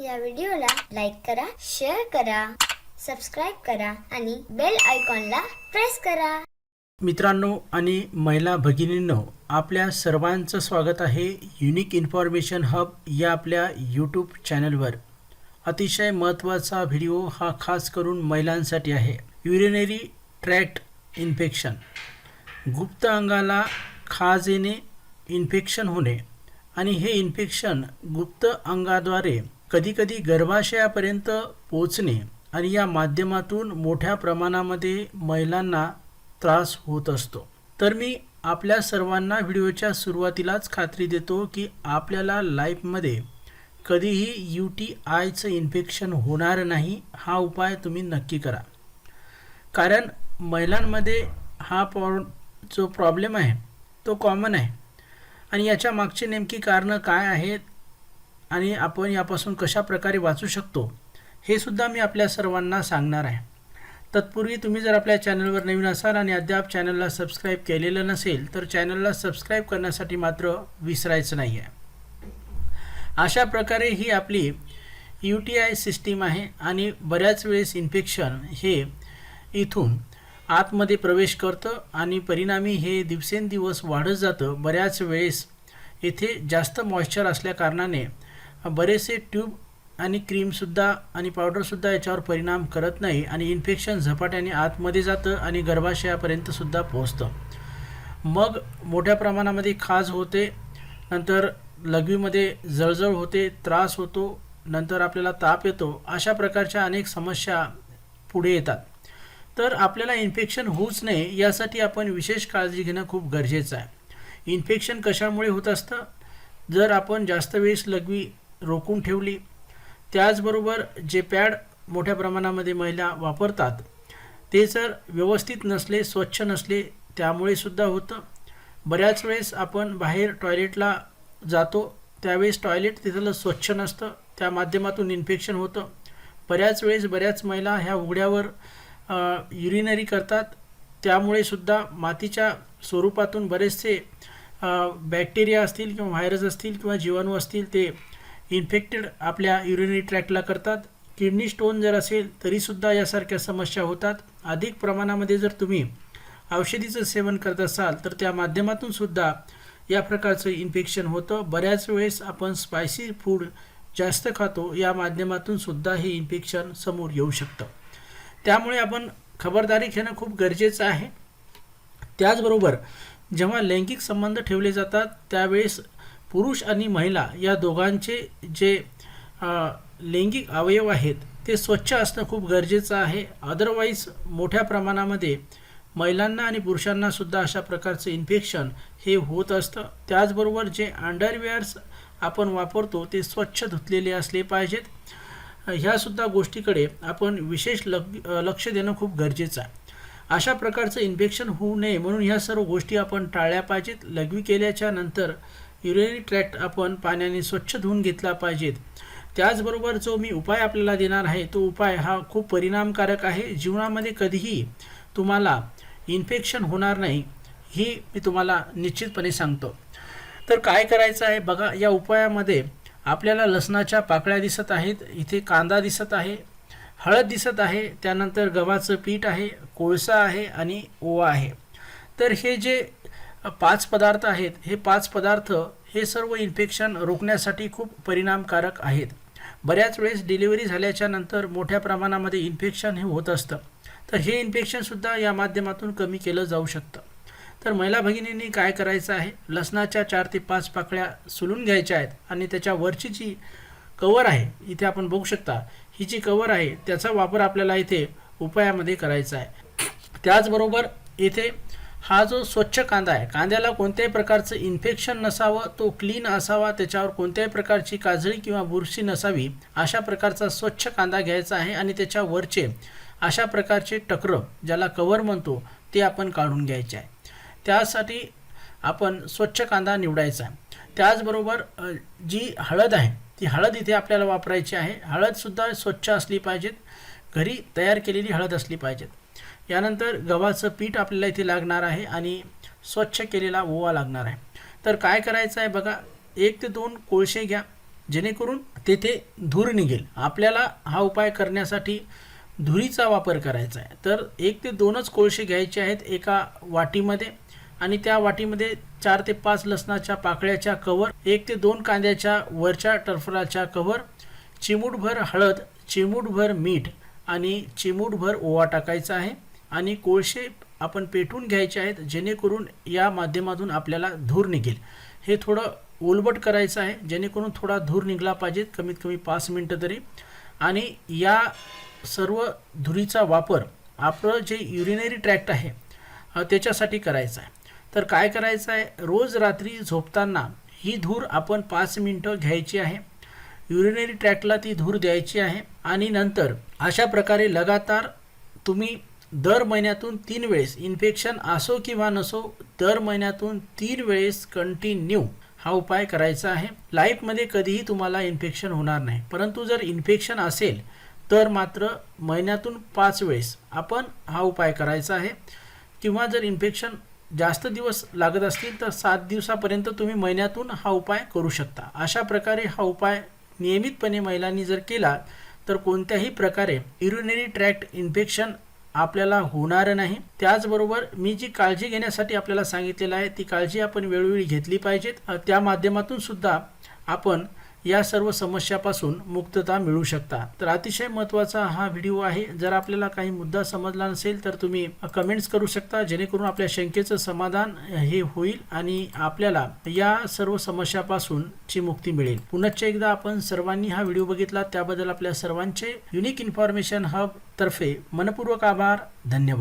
या व्हिडिओला लाईक करा शेअर करा सबस्क्राईब करा आणि बेल आयकॉनला प्रेस करा. मित्रांनो आणि महिला भगिनींनो आपल्या सर्वांचं स्वागत आहे युनिक इन्फॉर्मेशन हब या आपल्या यूट्यूब चॅनलवर. अतिशय महत्त्वाचा व्हिडिओ हा खास करून महिलांसाठी आहे. युरिनरी ट्रॅक्ट इन्फेक्शन गुप्त अंगाला खाज येणे इन्फेक्शन होणे आणि हे इन्फेक्शन गुप्त अंगाद्वारे कधीकधी गर्भाशयापर्यंत पोचणे आणि या माध्यमातून मोठ्या प्रमाणामध्ये महिलांना त्रास होत असतो. तर मी आपल्या सर्वांना व्हिडिओच्या सुरुवातीलाच खात्री देतो की आपल्याला लाईफमध्ये कधीही यू टी आयचं इन्फेक्शन होणार नाही हा उपाय तुम्ही नक्की करा. कारण महिलांमध्ये हा प्रॉ जो प्रॉब्लेम आहे तो कॉमन आहे. आणि याच्या मागची नेमकी कारणं काय आहेत आणि आपण यापासून कशा प्रकारे वाचू शकतो हे सुद्धा मी आपल्या सर्वांना सांगणार आहे. तत्पूर्वी तुम्ही जर आपल्या चॅनलवर नवीन असाल आणि अद्याप चॅनलला सबस्क्राईब केलेलं नसेल तर चॅनलला सबस्क्राईब करण्यासाठी मात्र विसरायचं नाही आहे अशा प्रकारे ही आपली यू टी आय सिस्टीम आहे आणि बऱ्याच वेळेस इन्फेक्शन हे इथून आतमध्ये प्रवेश करतं आणि परिणामी हे दिवसेंदिवस वाढत जातं. बऱ्याच वेळेस येथे जास्त मॉइश्चर असल्याकारणाने बरेचसे ट्यूब आणि क्रीमसुद्धा आणि पावडरसुद्धा याच्यावर परिणाम करत नाही आणि इन्फेक्शन झपाट्याने आतमध्ये जातं आणि गर्भाशयापर्यंतसुद्धा पोहोचतं. मग मोठ्या प्रमाणामध्ये खाज होते नंतर लघवीमध्ये जळजळ होते त्रास होतो नंतर आपल्याला ताप येतो अशा प्रकारच्या अनेक समस्या पुढे येतात. तर आपल्याला इन्फेक्शन होऊच नये यासाठी आपण विशेष काळजी घेणं खूप गरजेचं आहे. इन्फेक्शन कशामुळे होत असतं? जर आपण जास्त वेळेस लघवी रोखून ठेवली. त्याचबरोबर जे पॅड मोठ्या प्रमाणामध्ये महिला वापरतात ते जर व्यवस्थित नसले स्वच्छ नसले त्यामुळे सुद्धा होतं. बऱ्याच वेळेस आपण बाहेर टॉयलेटला जातो त्यावेळेस टॉयलेट तिथलं स्वच्छ नसतं त्या माध्यमातून इन्फेक्शन होतं. बऱ्याच वेळेस बऱ्याच महिला ह्या उघड्यावर युरिनरी करतात. त्यामुळे सुद्धा मातीच्या स्वरूपातून बरेचसे बॅक्टेरिया असतील किंवा व्हायरस असतील किंवा जीवाणू असतील ते इन्फेक्टेड आपल्या युरिनरी ट्रॅकला करतात. किडनी स्टोन जर असेल तरीसुद्धा यासारख्या समस्या होतात. अधिक प्रमाणामध्ये जर तुम्ही औषधीचं सेवन करत असाल तर त्या माध्यमातून सुद्धा या प्रकारचं इन्फेक्शन होतं. बऱ्याच वेळेस आपण स्पायसी फूड जास्त खातो या माध्यमातून सुद्धा हे इन्फेक्शन समोर येऊ शकतं. त्यामुळे आपण खबरदारी घेणं खूप गरजेचं आहे. त्याचबरोबर जेव्हा लैंगिक संबंध ठेवले जातात त्यावेळेस पुरुष आणि महिला या दोघांचे जे लैंगिक अवयव आहेत ते स्वच्छ असणं खूप गरजेचं आहे. अदरवाईज मोठ्या प्रमाणामध्ये महिलांना आणि पुरुषांना सुद्धा अशा प्रकारचं इन्फेक्शन हे होत असतं. त्याचबरोबर जे अंडरवेअर्स आपण वापरतो ते स्वच्छ धुतलेले असले पाहिजेत. ह्यासुद्धा गोष्टीकडे आपण विशेष लग लक्ष देणं खूप गरजेचं आहे. अशा प्रकारचं इन्फेक्शन होऊ नये म्हणून ह्या सर्व गोष्टी आपण टाळल्या पाहिजेत. लघवी केल्याच्यानंतर युरिनरी ट्रॅक्ट आपण पाण्याने स्वच्छ धुवून घेतला पाहिजेत. त्याचबरोबर जो मी उपाय आपल्याला देणार आहे तो उपाय हा खूप परिणामकारक आहे. जीवनामध्ये कधीही तुम्हाला इन्फेक्शन होणार नाही ही मी तुम्हाला निश्चितपणे सांगतो. तर काय करायचं आहे? बघा या उपायामध्ये आपल्याला लसणाच्या पाकळ्या दिसत आहेत इथे कांदा दिसत आहे हळद दिसत आहे त्यानंतर गव्हाचं पीठ आहे कोळसा आहे आणि ओवा आहे. तर हे जे पाच पदार्थ आहेत. हे पाच पदार्थ हे सर्व इन्फेक्शन रोखण्यासाठी खूप परिणामकारक आहेत. बऱ्याच वेळेस डिलिव्हरी झाल्याच्यानंतर मोठ्या प्रमाणामध्ये इन्फेक्शन हे होत असतं. तर हे इन्फेक्शनसुद्धा या माध्यमातून कमी केलं जाऊ शकतं. तर महिला भगिनींनी काय करायचं आहे? लसणाच्या चार ते पाच पाकळ्या सुलून घ्यायच्या आहेत आणि त्याच्या वरची जी कवर आहे इथे आपण बघू शकता ही जी कवर आहे त्याचा वापर आपल्याला इथे उपायामध्ये करायचा आहे. त्याचबरोबर इथे हा जो स्वच्छ कांदा आहे कांद्याला कोणत्याही प्रकारचं इन्फेक्शन नसावं तो क्लीन असावा त्याच्यावर कोणत्याही प्रकारची काजळी किंवा बुरशी नसावी अशा प्रकारचा स्वच्छ कांदा घ्यायचा आहे आणि त्याच्या वरचे अशा प्रकारचे टक्र ज्याला कवर म्हणतो ते आपण काढून घ्यायचे आहे. त्यासाठी आपण स्वच्छ कांदा निवडायचा आहे. त्याचबरोबर जी हळद आहे ती हळद इथे आपल्याला वापरायची आहे. हळदसुद्धा स्वच्छ असली पाहिजेत. घरी तयार केलेली हळद असली पाहिजेत. यानंतर गव्हाचं पीठ आपल्याला इथे लागणार आहे आणि स्वच्छ केलेला ओवा लागणार आहे. तर काय करायचं आहे बघा एक ते दोन कोळसे घ्या जेणेकरून तेथे धूर निघेल. आपल्याला हा उपाय करण्यासाठी धुरीचा वापर करायचा आहे. तर एक ते दोनच कोळसे घ्यायचे आहेत एका वाटीमध्ये आणि त्या वाटीमध्ये चार ते पाच लसणाच्या पाकळ्याच्या कवर एक ते दोन कांद्याच्या वरच्या टरफलाच्या कवर चिमूटभर हळद चिमूटभर मीठ आणि चिमूटभर ओवा टाकायचा आहे. आणि कोळसे आपण पेटून घ्यायचे आहेत जेणेकरून या माध्यमातून आपल्याला धूर निघेल. हे थोडं ओलबट करायचं आहे जेणेकरून थोडा धूर निघला पाहिजे कमीत कमी पाच मिनटं तरी. आणि या सर्व धुरीचा वापर आपलं जे युरिनरी ट्रॅक्ट आहे त्याच्यासाठी करायचा आहे. तर काय करायचं आहे रोज रात्री झोपताना ही धूर आपण पाच मिनटं घ्यायची आहे. युरिनरी ट्रॅक्टला ती धूर द्यायची आहे. आणि नंतर अशा प्रकारे लगातार तुम्ही दर महिन्यातून तीन वेळेस इन्फेक्शन असो किंवा नसो दर महिन्यातून तीन वेळेस कंटिन्यू हा उपाय करायचा आहे. लाईफमध्ये कधीही तुम्हाला इन्फेक्शन होणार नाही. परंतु जर इन्फेक्शन असेल तर मात्र महिन्यातून पाच वेळेस आपण हा उपाय करायचा आहे. किंवा जर इन्फेक्शन जास्त दिवस लागत असतील तर सात दिवसापर्यंत तुम्ही महिन्यातून हा उपाय करू शकता. अशा प्रकारे हा उपाय नियमितपणे महिलांनी जर केला तर कोणत्याही प्रकारे युरिनरी ट्रॅक्ट इन्फेक्शन आपल्याला होणार नाही. त्याचबरोबर मी जी काळजी घेण्यासाठी आपल्याला सांगितलेलं आहे ती काळजी आपण वेळोवेळी घेतली पाहिजेत. त्या माध्यमातून सुद्धा आपण या सर्व समस्यापासून मुक्तता मिळू शकता. तर अतिशय महत्त्वाचा हा व्हिडिओ आहे. जर आपल्याला काही मुद्दा समजला नसेल तर तुम्ही कमेंट्स करू शकता जेणेकरून आपल्या शंकेचं समाधान हे होईल आणि आपल्याला या सर्व समस्यापासून ची मुक्ती मिळेल. पुनश्च एकदा आपण सर्वांनी हा व्हिडिओ बघितला. त्याबद्दल आपल्या सर्वांचे युनिक इन्फॉर्मेशन हब तर्फे मनपूर्वक आभार. धन्यवाद.